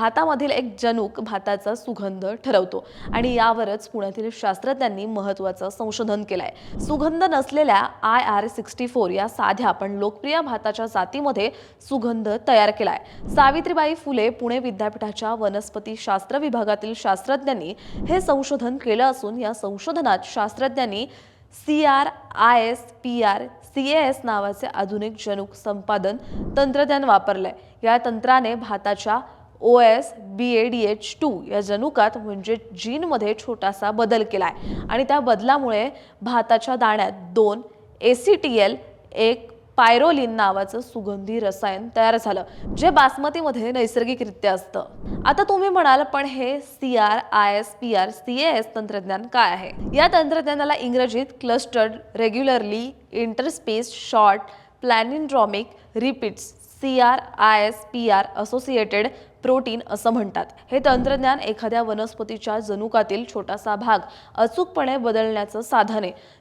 भातामधील एक जनुक भाताचा सुगंध ठरवतो. आणि यावरच पुण्यातील शास्त्रज्ञांनी महत्वाचं संशोधन केलंय. सुगंध नसलेल्या आय आर सिक्स्टी फोर या साध्या पण लोकप्रिय भाताच्या जातीमध्ये सुगंध तयार केलाय. सावित्रीबाई फुले पुणे विद्यापीठाच्या वनस्पती शास्त्र विभागातील शास्त्रज्ञांनी हे संशोधन केलं असून या संशोधनात शास्त्रज्ञांनी C R I S P R C S नावाचे आधुनिक जनुक संपादन तंत्रज्ञान वापरलंय. या तंत्राने भाताच्या O S B A D H two या जनुकात म्हणजे जीनमध्ये छोटासा बदल केला आहे आणि त्या बदलामुळे भाताच्या दाण्यात दोन ए सी टी एल एक पायरोलिन नावाचं सुगंधी रसायन तयार झालं जे बासमतीमध्ये नैसर्गिकरित्या असतं. आता तुम्ही म्हणाल पण हे C R I S P R C S तंत्रज्ञान काय आहे? या तंत्रज्ञानाला इंग्रजीत clustered regularly interspaced short palindromic repeats C R I S P R associated protein असं म्हणतात. हे तंत्रज्ञान एखाद्या वनस्पतीच्या जनुकातील छोटासा भाग अचूकपणे बदलण्याचं साधन आहे.